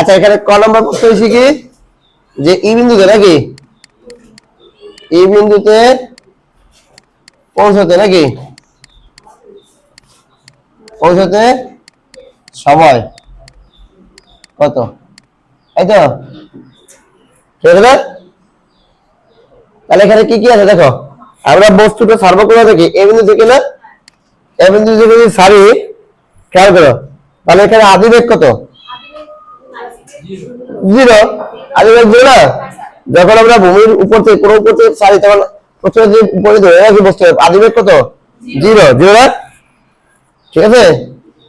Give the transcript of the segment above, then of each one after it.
আচ্ছা এখানে ক নম্বর প্রশ্ন হয়েছে কি? যে ই বিন্দুতে নাকি? ই বিন্দুতে পৌঁছতে নাকি? পৌঁছতে সময়। কত? এই তো? তাহলে এখানে কি কি আছে দেখো? আমরা বস্তুটা সার্ভ করে থাকি? এ বিন্দু থেকে না? এ বিন্দু থেকে যদি সারি, খেয়াল করো। তাহলে এখানে আদিবেগ কত? জিরো। আদিবেগ জিরো যখন আমরা ভূমির উপর থেকে কোনো উপর থেকে সারি তখন প্রথমে যে উপরে ধরে রাখি বস্তু আদিবেগ কত? জিরো। জিরো না? ঠিক আছে?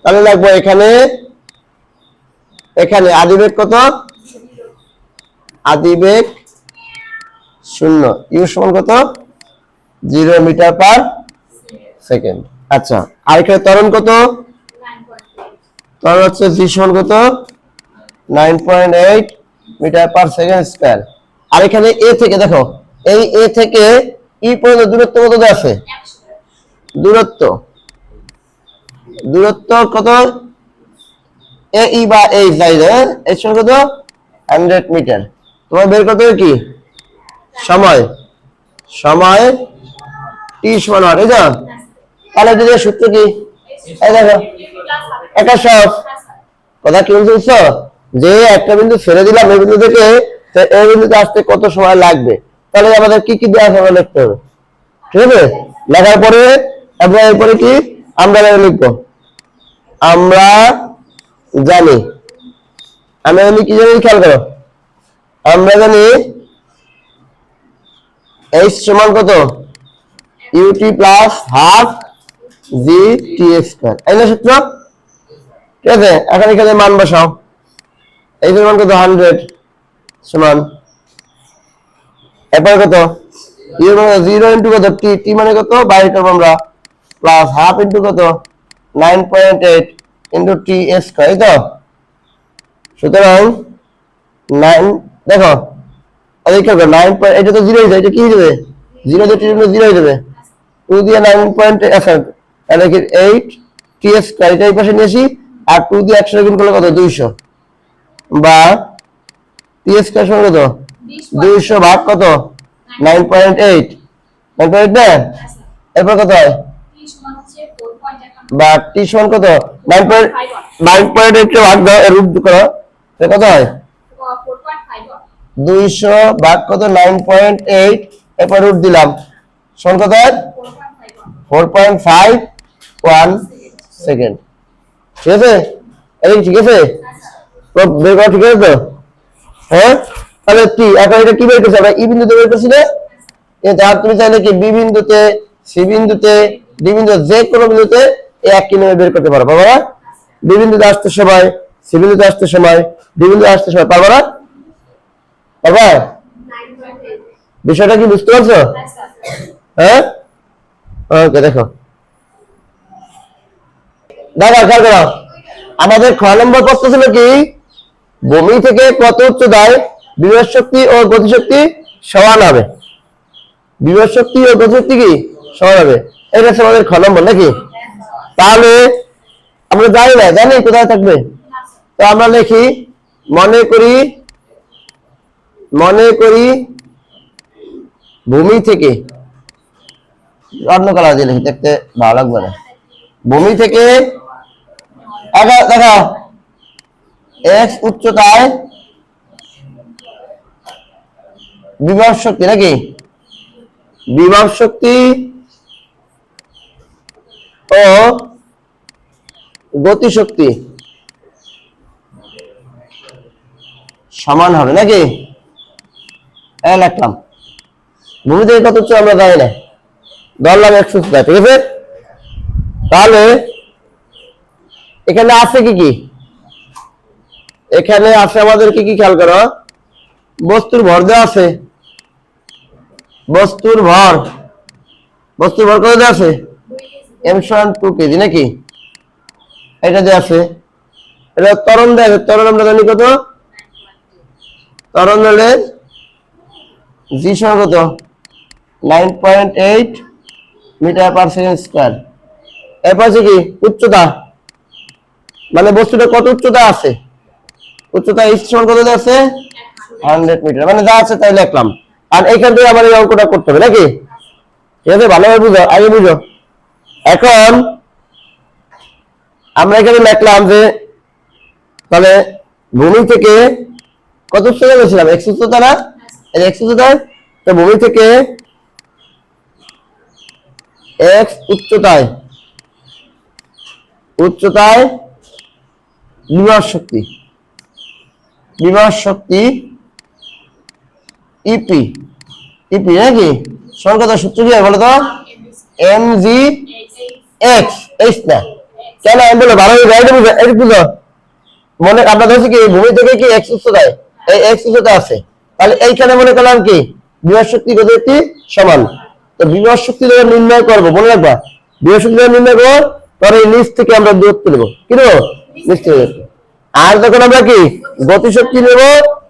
তাহলে লাগবো এখানে এখানে আদিবেগ কত? আদিবেগ শূন্য। ইউ সমান কত? Zero metre per second. আচ্ছা আর এখানে ত্বরণ কত? ত্বরণ হচ্ছে জি সমান কত? Nine point eight metre per second square. আর এখানে এ থেকে দেখো, এই এ থেকে ই পর্যন্ত দূরত্ব কত আছে? দূরত্ব। দূরত্ব কত? এ ই বা এই সাইজ এর সমান কত? Hundred metre. তোমার বের করতে কি? সময়। সময় টি সমান হয় তাই তো? তাহলে যদি সূত্র কি? এই দেখো একটা সব কথা কি বলতে বুঝছ? যে একটা বিন্দু ছেড়ে দিলাম এই বিন্দু থেকে এই বিন্দুতে আসতে কত সময় লাগবে? তাহলে আমাদের কি কি দেওয়া আছে লিখতে হবে। ঠিক আছে? লেখার পরে এবং এরপরে কি? আমরা লিখব। আমরা জানি। আমরা জানি কি জানি? খেয়াল করো। আমরা জানি এইচ সমান কত? U t plus half g t square এই না সূত্র? ঠিক আছে? এখন এখানে মান বসাও। এই সমান কত? হান্ড্রেড। সমান। এরপর কত? ইউ মানে জিরো ইন্টু কত? টি টি মানে কত? বাইরে করব আমরা। প্লাস হাফ ইন্টু কত? Nine point eight into t square এই তো? সুতরাং নাইন, দেখো এই করবে নাইন পয়েন্ট, এটা তো জিরো হয়ে যায় এটা কি হয়ে যাবে? জিরো দিয়ে টি জিরো হয়ে যাবে। টু দিয়ে নাইন পয়েন্ট তাহলে এইট, টি স্কোয়ার, এটা পাশে নিয়েছি আর টু দিয়ে একশো গুণ করলে কত? দুইশো। বা টি স্কোয়ার সমান কত? দুইশো ভাগ কত? Nine point eight nine point না এরপর কত হয়? বা টি সমান কত? Nine point nine point eight ভাগ দাও, এর রূপ করো। কত হয়? দুইশো ভাগ কত? নাইন পয়েন্ট এইট এরপর রুট দিলাম। সমান কত হয়? Four point five one second ঠিক আছে? ঠিক আছে? বের করা ঠিক আছে তো? হ্যাঁ? তাহলে কি, এখন এটা কি বের করছি? আমরা ই বিন্দুতে বের করছি তুমি চাইলে কি বি বিন্দুতে, সি বিন্দুতে, ডি বিন্দু, যে কোনো বিন্দুতে এই এক কিলোমিটার বের করতে পারো বি বিন্দুতে আসতে সময়, সি বিন্দুতে আসতে সময়, ডি আসতে সময়, পারব বিষয়টা কি বুঝতে পারছ? হ্যাঁ? ওকে, দেখো। দেখো খেয়াল করো। আমাদের খ নম্বর প্রশ্ন ছিল কি? ভূমি থেকে কত উচ্চতায় বিভব শক্তি ও গতিশক্তি সমান হবে? বিভব শক্তি ও গতিশক্তি কি? সমান হবে। এটা আমাদের খ নম্বর, নাকি? তাহলে আমরা জানি না, জানি কোথায় থাকবে? তো আমরা লিখি, মনে করি মনে করি ভূমি থেকে অন্য কালার দিয়ে লিখি দেখতে ভালো লাগবে না। ভূমি থেকে দেখো। এক্স উচ্চতায় বিভব শক্তি নাকি? বিভব শক্তি ও গতি শক্তি সমান হবে নাকি? এই লিখলাম। ভূমি থেকে কত উচ্চ আমরা জানি না। ধরলাম একশো ঠিক আছে? তাহলে এখানে আছে কি কি? এখানে আছে আমাদের কি খেয়াল করো? বস্তুর ভর দেওয়া আছে। বস্তুর ভর। বস্তুর ভর কত দেওয়া আছে? এম টু কেজি নাকি? এটা যে আছে। এটা ত্বরণ দেওয়া আছে। ত্বরণ আমরা জানি কত? ত্বরণ হলে জি সমান কত? Nine point eight metre per second square এরপর কি? উচ্চতা। মানে বস্তুটা কত উচ্চতা আছে? উচ্চতা সমান কত আছে? Hundred metre. মানে যা আছে তাই লিখলাম। আর এইখান থেকে আমার এই অঙ্কটা করতে হবে, নাকি? ঠিক আছে, ভালোভাবে বুঝো, আগে বুঝো। এখন আমরা এখানে লিখলাম যে, তাহলে ভূমি থেকে কত উচ্চতা বলছিলাম? এক্স উচ্চতা না? এক্স উচ্চতা, তো ভূমি থেকে এক্স উচ্চতায় উচ্চতায় বিভব শক্তি। বিভব শক্তি ইপি ইপি নাকি? সংখ্যাটা সূত্র কি বলো তো? এম জি এক্স এইচ না। কেন আমি বলো ভালো গাইডে বুঝো, এটা বুঝো। মনে আমরা ধরছি কি ভূমি থেকে কি এক্স উচ্চতায় এই এক্স উচ্চতা আছে। তাহলে এইখানে মনে করলাম কি, বিভব শক্তি কত একটি? সমান। তো বিভব শক্তি যখন নির্ণয় করব, মনে রাখবা। বিভব শক্তি যখন নির্ণয় করব এই নিচ থেকে আমরা দূরত্ব নেব। কি নেব? নিচ থেকে। আর যখন আমরা কি গতিশক্তি নেব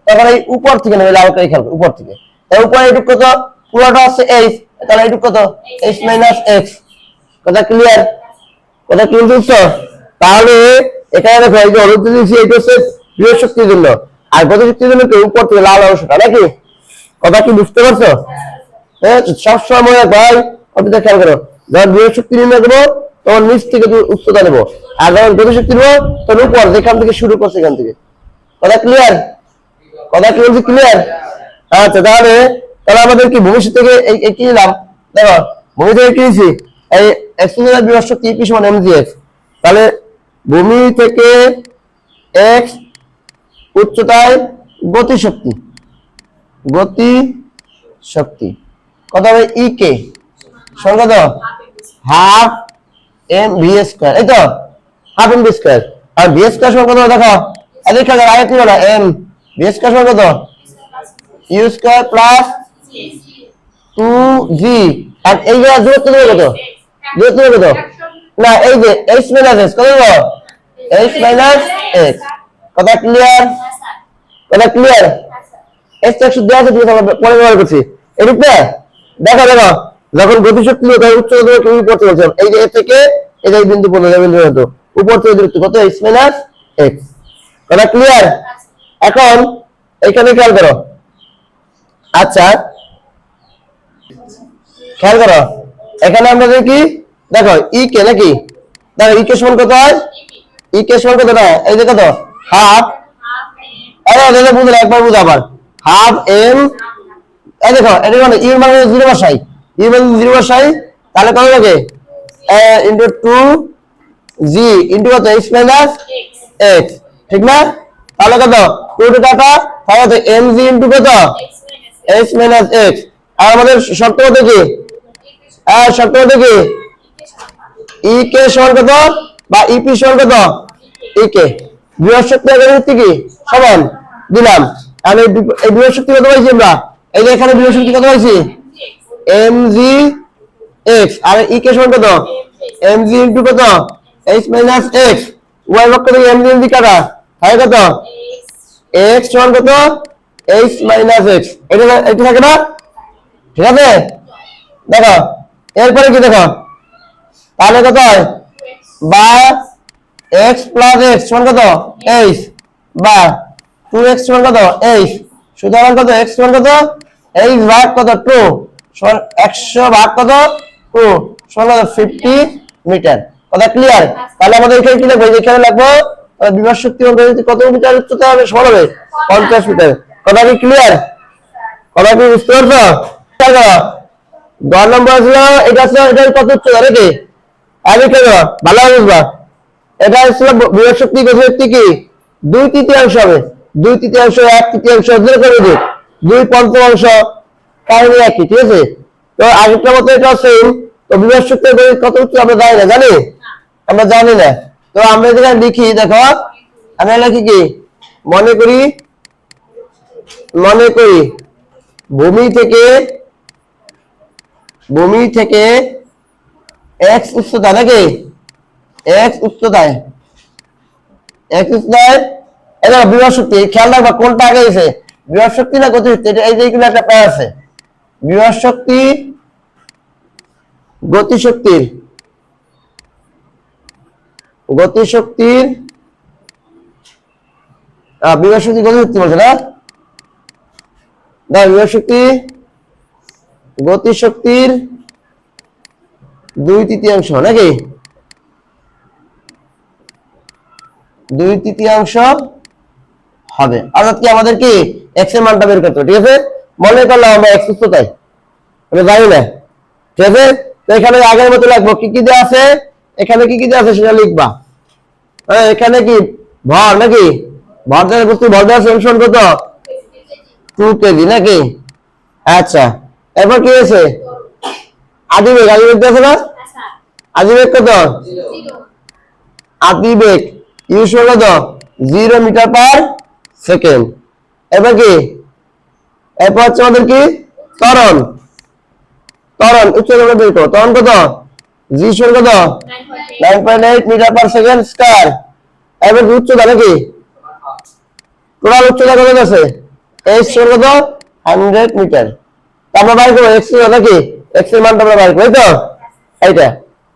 তখন এই উপর থেকে নেবে খেয়াল করো, উপর থেকে। তাই উপরে এইটুক কত? পুরোটা হচ্ছে এইচ তাহলে এইটুক কত? এইচ মাইনাস এক্স কথা ক্লিয়ার কথা ক্লিয়ার বুঝছ? তাহলে এখানে দেখো এই যে অনুদ্ধ দিয়েছি এটা হচ্ছে বৃহৎ শক্তির জন্য। আর গতিশক্তির জন্য কি? উপর থেকে লাল অংশটা নাকি? কথা কি বুঝতে পারছ? হ্যাঁ সবসময় ভাই অতটা খেয়াল করো যখন বৃহৎ শক্তি নির্ণয় করব তখন নিচ থেকে তুমি উচ্চতা নেব। আর যখন গতিশক্তি নেব তখন উপর, যেখান থেকে শুরু করছে এখান থেকে। কথা ক্লিয়ার কথা কি বলছি ক্লিয়ার আচ্ছা তাহলে তাহলে আমাদের কি ভবিষ্যৎ থেকে এই কি নিলাম দেখো, ভূমি থেকে কি নিছি এই এক্সপোজার বিভব শক্তি পি সমান এমজিএক্স তাহলে, ভূমি থেকে এক্স উচ্চতায় গতি শক্তি গতি শক্তি কত হবে? ই কে সংখ্যা দাও। হাফ এম ভি স্কোয়ার এই তো হাফ এম ভি স্কোয়ার আর ভি স্কোয়ার সমান কত দেখো এদিক করো, আগে কি বলো এম ভি স্কোয়ার সমান কত u square plus two g আর এই যে দূরত্ব দেবে কত? দূরত্ব দেবে কত? না এই যে এইচ মাইনাস এক্স কত দেবো? এইচ মাইনাস এক্স কথা ক্লিয়ার কথা ক্লিয়ার এক্স তো একশো দেওয়া আছে পরে ব্যবহার করছি। এরূপে দেখো দেখো যখন গতিশক্তি হতো উচ্চ থেকে বলছিলাম এই যে এ থেকে এই যে বিন্দু এই বিন্দু পর্যন্ত। উপর থেকে দূরত্ব কত? এইচ মাইনাস এক্স কথা ক্লিয়ার এখন এখানে খেয়াল করো। আচ্ছা। খেয়াল করো। এখানে আমরা দেখি দেখো ই কে নাকি? দেখো ই কে সমান কত হয়? ই কে সমান কত? না এই যে কত? হাফ আরে দাদা বুঝলে একবার বুঝ আবার। হাফ এম এই দেখো, এটা মানে ইউর মানে জিরো বসাই ইউ মানে জিরো বসাই তাহলে কত লাগে? ইন্টু টু জি ইন্টু কত এইচ মাইনাস এক্স ঠিক না? তাহলে কত? টু টু কাটা তাহলে এম জি ইন্টু কত? এইচ মাইনাস এক্স আর আমাদের শর্ত কত কি? হ্যাঁ শর্ত কত কি? ই কে সমান কত? বা ইপি সমান কত? ই কে বৃহৎ শক্তি আগের কি? সমান। দিলাম। আর বি- এই বৃহৎ শক্তি কত পাইছি আমরা? এই যে এখানে বৃহৎ শক্তি কত পাইছি? এম জি এক্স আর ই কে সমান কত? এম জি ইন্টু কত? এইচ মাইনাস এক্স ওয়াই পক্ষ থেকে এম জি কাটা। হয় কত? এক্স সমান কত? এইচ মাইনাস এক্স এটা এটা থাকে না? ঠিক আছে? দেখো, এরপরে কি দেখো? তাহলে কত হয়? বা এক্স প্লাস এক্স সমান কত? এইচ বা টু এক্স সমান কত? এইচ সুতরাং কত? এক্স সমান কত? এইচ ভাগ কত? টু সমান একশো ভাগ কত? টু সমান কত? ফিফটি মিটার কথা ক্লিয়ার তাহলে আমাদের এখানে কি লাগবে? এখানে লাগবো বিভাগ শক্তি কত মিটার উচ্চতা হবে? সমান হবে? পঞ্চাশ মিটার কথা কি ক্লিয়ার কথা কি বুঝতে পারছ? দশ নম্বর ছিল এটা ছিল এটা কত উচ্চতা নাকি? আগে কেন? ভালো বুঝবা। এটা ছিল বৃহৎ শক্তি গতিশক্তি কি? দুই তৃতীয়াংশ হবে। দুই তৃতীয়াংশ এক তৃতীয়াংশ ধরে করে দিক দুই পঞ্চমাংশ কাহিনী একই ঠিক আছে? তো আগেরটার মতো এটা সেম তো বৃহৎ শক্তি কত উচ্চ আমরা জানি না জানি? আমরা জানি না। তো আমরা যেখানে লিখি, দেখো। আমরা লিখি কি? মনে করি মনে করি, ভূমি থেকে ভূমি থেকে এক্স উচ্চতা নাকি? এক্স উচ্চতায়। এক্স উচ্চতায় এটা বৃহৎ শক্তি। খেয়াল রাখবা, কোনটা আগে গেছে বৃহৎ শক্তি না গতি শক্তি এই যে একটা প্যার আছে। বৃহৎ শক্তি গতি শক্তির গতি শক্তির আহ, শক্তি গতি শক্তি বলছে না? না বিভব শক্তি গতি শক্তির দুই তৃতীয়াংশ নাকি? দুই তৃতীয়াংশ হবে। অর্থাৎ কি আমাদের কি এক্সের মানটা বের করতে ঠিক আছে? মনে করলাম আমরা এক্স উচ্চতায় আমি জানি না। ঠিক আছে? তো এখানে আগের মতো লিখব কি কি দেওয়া আছে? এখানে কি কি দেওয়া আছে সেটা লিখবা। এখানে কি ভর নাকি? ভর দেওয়ার বস্তু, ভর দেওয়ার সেকশন কত? টু কেজি নাকি? আচ্ছা এরপর কি আছে আদিবেগ আদিবেগ আছে না? আদিবেগ কত? আদিবেগ ইউজ কত জিরো মিটার পার সেকেন্ড এবার কি? এরপর হচ্ছে আমাদের কি? তরণ তরণ উচ্চতা ত্বরণ কত? জি সমান কত nine point eight metre per second square এবার উচ্চতা নাকি? টোটাল উচ্চতা কত আছে এইচ সমান কত হান্ড্রেড মিটার। আমরা বাইর করব এক্স নাকি? এক্সের মানটা আমরা বাইর করব তো? এইটা।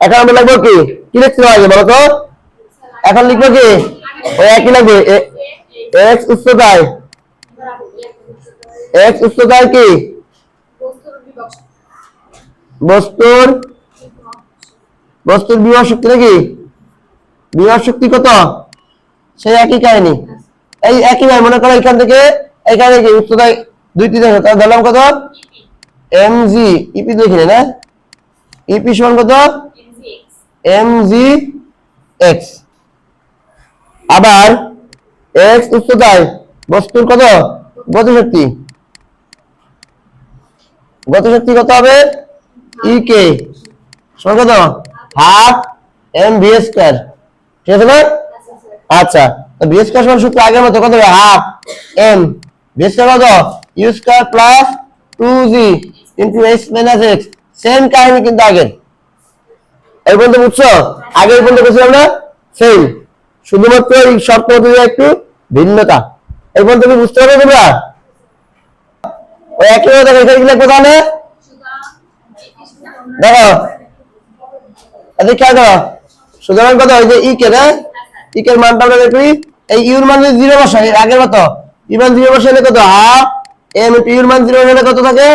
এখন আমরা লিখব কি? কি লিখতে হবে বলো তো? এখন লিখব কি? ওই একই লাগবে। এক্স উচ্চতায়। এক্স উচ্চতায় কি? বস্তুর বস্তুর বিভব শক্তি নাকি? বিভব শক্তি কত? সেই একই কাহিনী। এই একই ভাই, মনে করো এখান থেকে, এখানে কি উচ্চতায় দুই তিন তাহলে ধরলাম কত? এম জি, ইপি দেখিনি না? ইপি সমান কত? M g x. আবার এক্স উচ্চতায় বস্তুর কত? গতিশক্তি। গতিশক্তি কত হবে? E k. সমান কত? Half m v square. ঠিক আছে না আচ্ছা তো ভি স্কয়ার সমান সূত্র আগের মতো কত হবে? হাফ এম ভি স্কয়ার কত? U square plus two g x minus x same কাহিনী কিন্তু আগের। এই পর্যন্ত বুঝছ? আগে এই পর্যন্ত বুঝছিলাম না? সেম শুধুমাত্র এই শর্ত একটু ভিন্নতা। এই পর্যন্ত কি বুঝতে পারবে তোমরা? ওই একই কথা এখানে কি লিখব তাহলে দেখো এদিকে খেয়াল করো সুতরাং কত? ওই যে ই কে না ই কে মানটা আমরা বের করি এই ইউর মান জিরো বসাই আগের মতো ই মান জিরো বসাইলে কত? হাফ এম ইউর মান জিরো হলে কত থাকে?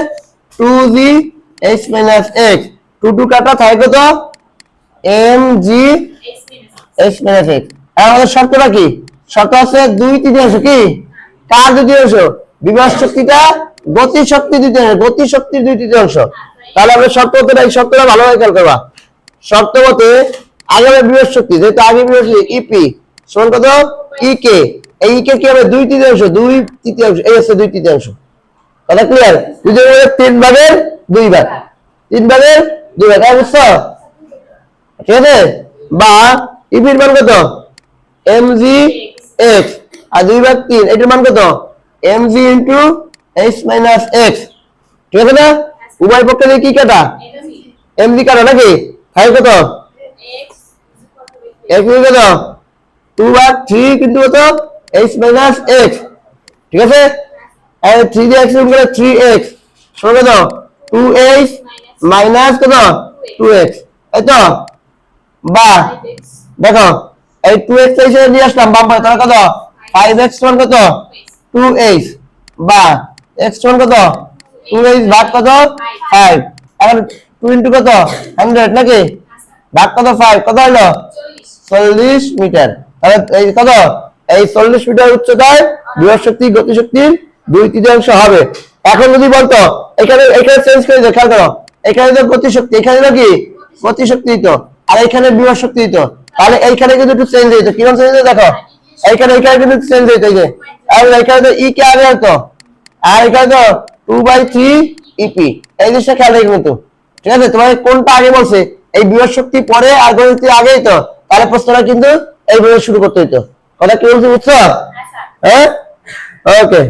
Two g h minus x. Two two কাটা থাকে কত? M g h minus x. আমাদের শর্তটা কি? শর্ত আছে দুই তৃতীয়াংশ, কি? কার দুই তৃতীয়াংশ? বিভব শক্তিটা গতি শক্তি দুই গতি শক্তির দুই তৃতীয়াংশ। তাহলে আমরা শর্ত এই শর্তটা ভালোভাবে খেয়াল করবা। শর্ত মতে আগে হবে শক্তি যেহেতু আগে শক্তি ইপি সমান কত? ই কে এই কে কি হবে? দুই তৃতীয়াংশ দুই তৃতীয়াংশ, এই হচ্ছে দুই তৃতীয়াংশ। কথা ক্লিয়ার দুই তিন ভাগের দুই ভাগ। তিন ভাগের দুই ভাগ বুঝছ? ঠিক আছে? বা ইপির মান কত? এম জি এক্স আর দুই ভাগ তিন, এটার মান কত? M g into h minus x ঠিক আছে না? উভয় পক্ষে কি কাটা? এম জি কাটা নাকি? ফাইভ কত? এক্স কত? টু ভাগ থ্রি কিন্তু কত? এইচ মাইনাস এক্স ঠিক আছে? আর থ্রি দিয়ে এক্স করে থ্রি এক্স শোনো কত? টু এইচ মাইনাস কত? টু এক্স এই তো? বা দেখো, এই টু এক্স হিসেবে নিয়ে আসলাম, বাম পাশে কত? ফাইভ এক্স সমান কত? টু এইচ বা এক্স সমান কত? টু এইচ ভাগ কত? ফাইভ এখন টু ইন্টু কত? হান্ড্রেড নাকি? ভাগ কত? ফাইভ কত হলো? চল্লিশ মিটার। তাহলে এই কত? এই চল্লিশ মিটার উচ্চতায় বৃহৎ শক্তি গতি শক্তির দুই তৃতীয়াংশ হবে। এখন যদি বলতো, এখানে এখানে চেঞ্জ করে দিও, খেয়াল করো। এখানে তো গতি শক্তি এখানে তো কি? গতি শক্তি দিত আর এখানে বিভব শক্তি দিত তাহলে এইখানে কিন্তু একটু চেঞ্জ হইতো। কীরকম চেঞ্জ হইতো দেখো? এইখানে এইখানে কিন্তু চেঞ্জ হইতো, এই যে। আর এখানে তো ই কে আগে হতো আর এখানে তো টু বাই থ্রি ইপি এই জিনিসটা খেয়াল রেখে কিন্তু। ঠিক আছে? তোমাকে কোনটা আগে বলছে? এই বিভাগ শক্তি পরে আর গণিত আগেই তো। তাহলে প্রশ্নটা কিন্তু এইভাবে শুরু করতে হইতো। কথা কি বলছি বুঝছ? হ্যাঁ ওকে